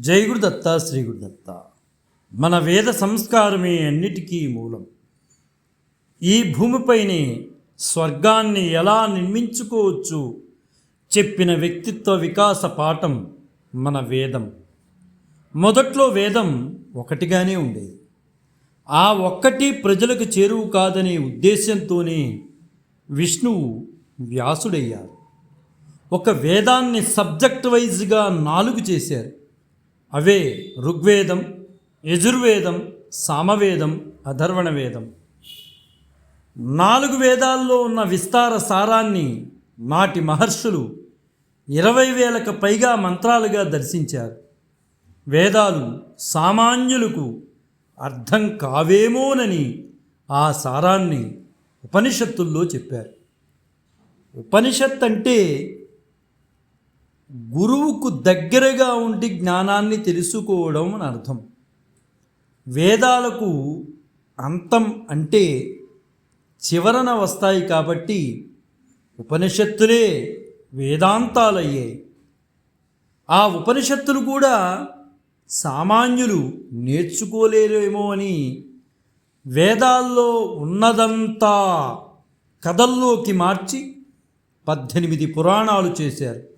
జై గురుదత్త శ్రీ గురుదత్త మన వేద సంస్కారమే అన్నిటికీ మూలం. ఈ భూమిపైనే స్వర్గాన్ని ఎలా నిర్మించుకోవచ్చు చెప్పిన వ్యక్తిత్వ వికాస పాఠం మన వేదం. మొదట్లో వేదం ఒకటిగానే ఉండేది. ఆ ఒక్కటి ప్రజలకు చేరువు కాదనే ఉద్దేశంతోనే విష్ణువు వ్యాసుడయ్యారు. ఒక వేదాన్ని సబ్జెక్ట్ వైజ్గా నాలుగు చేశారు. అవే ఋగ్వేదం యజుర్వేదం సామవేదం అధర్వణ వేదం నాలుగు వేదాల్లో ఉన్న విస్తార సారాన్ని నాటి మహర్షులు ఇరవై వేలకు పైగా మంత్రాలుగా దర్శించారు. వేదాలు సామాన్యులకు అర్థం కావేమోనని ఆ సారాన్ని ఉపనిషత్తుల్లో చెప్పారు. ఉపనిషత్ అంటే గురువుకు దగ్గరగా ఉండి జ్ఞానాన్ని తెలుసుకోవడం అని అర్థం. వేదాలకు అంతం అంటే చివరన వస్తాయి కాబట్టి ఉపనిషత్తులే వేదాంతాలయ్యాయి ఆ ఉపనిషత్తులు కూడా సామాన్యులు నేర్చుకోలేరేమో అని వేదాల్లో ఉన్నదంతా కథల్లోకి మార్చి పద్దెనిమిది పురాణాలు చేశారు.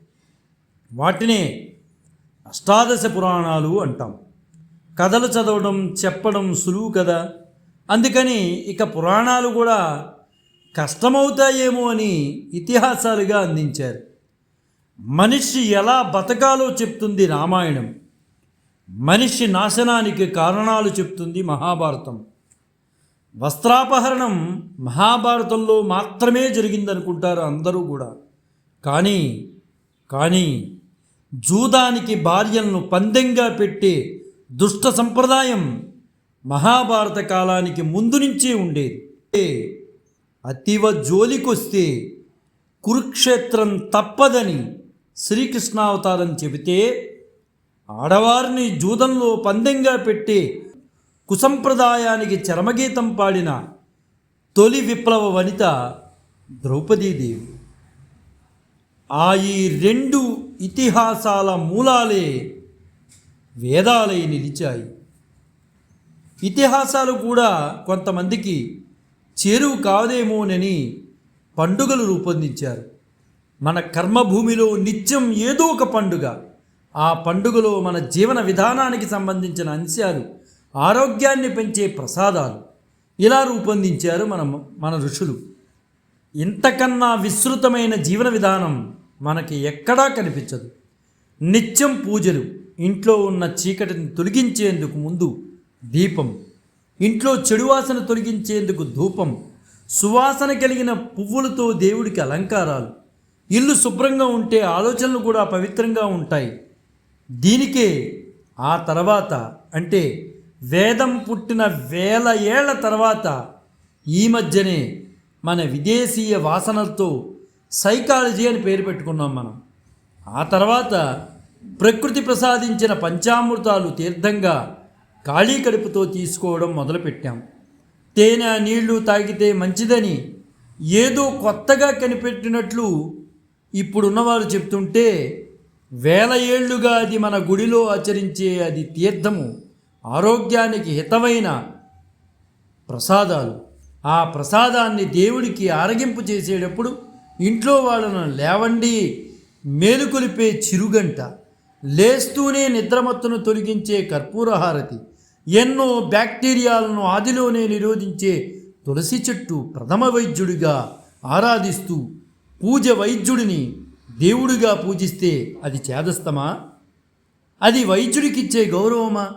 వాటినే అష్టాదశ పురాణాలు అంటాం. కథలు చదవడం చెప్పడం సులువు కదా? అందుకని ఇక పురాణాలు కూడా కష్టమవుతాయేమో అని ఇతిహాసాలుగా అందించారు. మనిషి ఎలా బతకాలో చెప్తుంది రామాయణం. మనిషి నాశనానికి కారణాలు చెప్తుంది మహాభారతం. వస్త్రాపహరణం మహాభారతంలో మాత్రమే జరిగిందనుకుంటారు అందరూ కూడా. కానీ కానీ జూదానికి భార్యలను పందెంగా పెట్టే దుష్ట సంప్రదాయం మహాభారత కాలానికి ముందు నుంచే ఉండేది. అతివ జోలికొస్తే కురుక్షేత్రం తప్పదని శ్రీకృష్ణావతారం చెబితే ఆడవారిని జూదంలో పందెంగా పెట్టి కుసంప్రదాయానికి చరమగీతం పాడిన తొలి విప్లవ వనిత ద్రౌపదీదేవి. ఆ ఈ రెండు ఇతిహాసాల మూలాలే వేదాలై నిలిచాయి. ఇతిహాసాలు కూడా కొంతమందికి చేరువు కాదేమోనని పండుగలు రూపొందించారు. మన కర్మభూమిలో నిత్యం ఏదో ఒక పండుగ. ఆ పండుగలో మన జీవన విధానానికి సంబంధించిన అంశాలు ఆరోగ్యాన్ని పెంచే ప్రసాదాలు ఇలా రూపొందించారు మన మన ఋషులు. ఇంతకన్నా విస్తృతమైన జీవన విధానం మనకి ఎక్కడా కనిపించదు. నిత్యం పూజలు ఇంట్లో ఉన్న చీకటిని తొలగించేందుకు ముందు దీపం ఇంట్లో చెడు వాసన తొలగించేందుకు ధూపం సువాసన కలిగిన పువ్వులతో దేవుడికి అలంకారాలు. ఇల్లు శుభ్రంగా ఉంటే ఆలోచనలు కూడా పవిత్రంగా ఉంటాయి. దీనికే ఆ తర్వాత అంటే వేదం పుట్టిన వేల ఏళ్ళ తర్వాత ఈ మధ్యనే మన విదేశీయ వాసనలతో సైకాలజీ అని పేరు పెట్టుకున్నాం మనం. ఆ తర్వాత ప్రకృతి ప్రసాదించిన పంచామృతాలు తీర్థంగా ఖాళీ కడుపుతో తీసుకోవడం మొదలుపెట్టాం. తేనె నీళ్ళు తాగితే మంచిదని ఏదో కొత్తగా కనిపెట్టినట్లు ఇప్పుడున్నవారు చెప్తుంటే వేల ఏళ్ళుగా అది మన గుడిలో ఆచరించే అది తీర్థము ఆరోగ్యానికి హితమైన ప్రసాదాలు. ఆ ప్రసాదాన్ని దేవుడికి ఆరగింపు చేసేటప్పుడు ఇంట్లో వాళ్ళను లేవండి మేలుకొలిపే చిరుగంట లేస్తూనే నిద్రమత్తును తొలగించే కర్పూరహారతి ఎన్నో బ్యాక్టీరియాలను ఆదిలోనే నిరోధించే తులసి చెట్టు ప్రథమ వైద్యుడిగా ఆరాధిస్తూ పూజ వైద్యుడిని దేవుడిగా పూజిస్తే అది చేదస్తమా? అది వైద్యుడికిచ్చే గౌరవమా?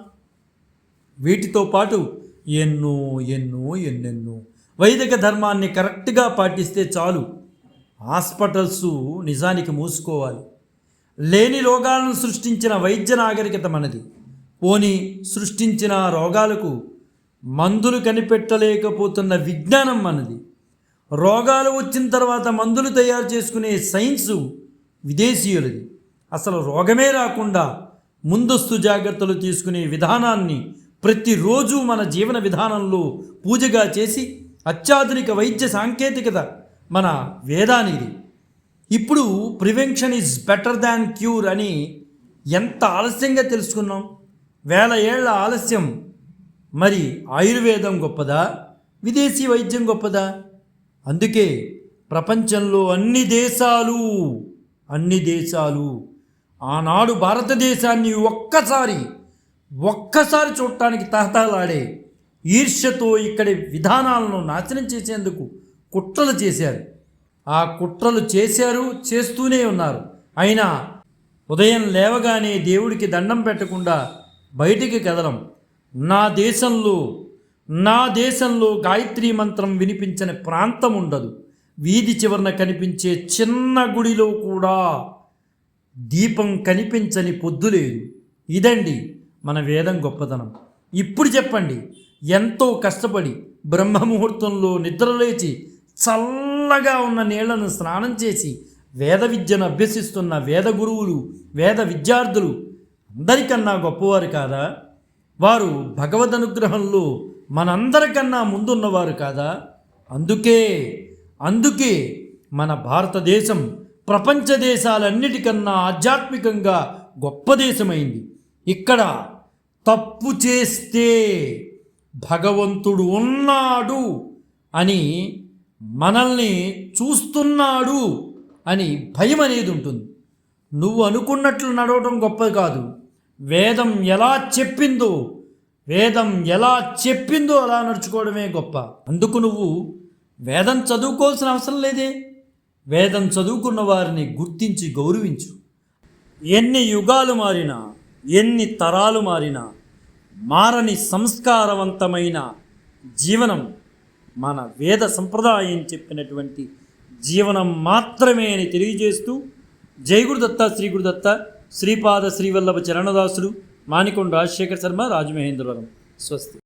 వీటితో పాటు ఎన్నో ఎన్నో ఎన్నెన్నో వైదిక ధర్మాన్ని కరెక్ట్గా పాటిస్తే చాలు. హాస్పిటల్స్ నిజానికి మూసుకోవాలి. లేని రోగాలను సృష్టించిన వైద్య నాగరికత మనది. పోని సృష్టించిన రోగాలకు మందులు కనిపెట్టలేకపోతున్న విజ్ఞానం మనది. రోగాలు వచ్చిన తర్వాత మందులు తయారు చేసుకునే సైన్సు విదేశీయులది. అసలు రోగమే రాకుండా ముందస్తు జాగ్రత్తలు తీసుకునే విధానాన్ని ప్రతిరోజు మన జీవన విధానంలో పూజగా చేసి అత్యాధునిక వైద్య సాంకేతికత మన వేదానిది. ఇప్పుడు prevention is better than cure అని ఎంత ఆలస్యంగా తెలుసుకున్నాం? వేల ఏళ్ళ ఆలస్యం. మరి ఆయుర్వేదం గొప్పదా? విదేశీ వైద్యం గొప్పదా? అందుకే ప్రపంచంలో అన్ని దేశాలు అన్ని దేశాలు ఆనాడు భారతదేశాన్ని ఒక్కసారి ఒక్కసారి చూడటానికి తహతహలాడే ఈర్ష్యతో ఇక్కడి విధానాలను నాశనం చేసేందుకు కుట్రలు చేశారు. ఆ కుట్రలు చేశారు చేస్తూనే ఉన్నారు. అయినా ఉదయం లేవగానే దేవుడికి దండం పెట్టకుండా బయటికి కదలం. నా దేశంలో నా దేశంలో గాయత్రి మంత్రం వినిపించని ప్రాంతం ఉండదు. వీధి చివరన కనిపించే చిన్న గుడిలో కూడా దీపం కనిపించని పొద్దు లేదు. ఇదండి మన వేదం గొప్పతనం. ఇప్పుడు చెప్పండి ఎంతో కష్టపడి బ్రహ్మముహూర్తంలో నిద్రలేచి చల్లగా ఉన్న నీళ్ళను స్నానం చేసి వేద విద్యను అభ్యసిస్తున్న వేద గురువులు వేద విద్యార్థులు అందరికన్నా గొప్పవారు కాదా? వారు భగవద్ అనుగ్రహంలో మనందరికన్నా ముందున్నవారు కాదా? అందుకే అందుకే మన భారతదేశం ప్రపంచ దేశాలన్నిటికన్నా ఆధ్యాత్మికంగా గొప్ప దేశమైంది. ఇక్కడ తప్పు చేస్తే భగవంతుడు ఉన్నాడు అని మనల్ని చూస్తున్నాడు అని భయం అనేది ఉంటుంది. నువ్వు అనుకున్నట్లు నడవటం గొప్పది కాదు. వేదం ఎలా చెప్పిందో వేదం ఎలా చెప్పిందో అలా నడుచుకోవడమే గొప్ప. అందుకు నువ్వు వేదం చదువుకోవాల్సిన అవసరం లేదే. వేదం చదువుకున్న వారిని గుర్తించి గౌరవించు. ఎన్ని యుగాలు మారినా ఎన్ని తరాలు మారినా మారని సంస్కారవంతమైన జీవనం మన వేద సంప్రదాయం చెప్పినటువంటి జీవనం మాత్రమే అని తెలియజేస్తూ జయగురుదత్త శ్రీగురుదత్త శ్రీ గురుదత్త శ్రీపాద శ్రీవల్లభ చరణదాసుడు మాణికొండ రాజశేఖర శర్మ రాజమహేంద్రవరం. స్వస్తి.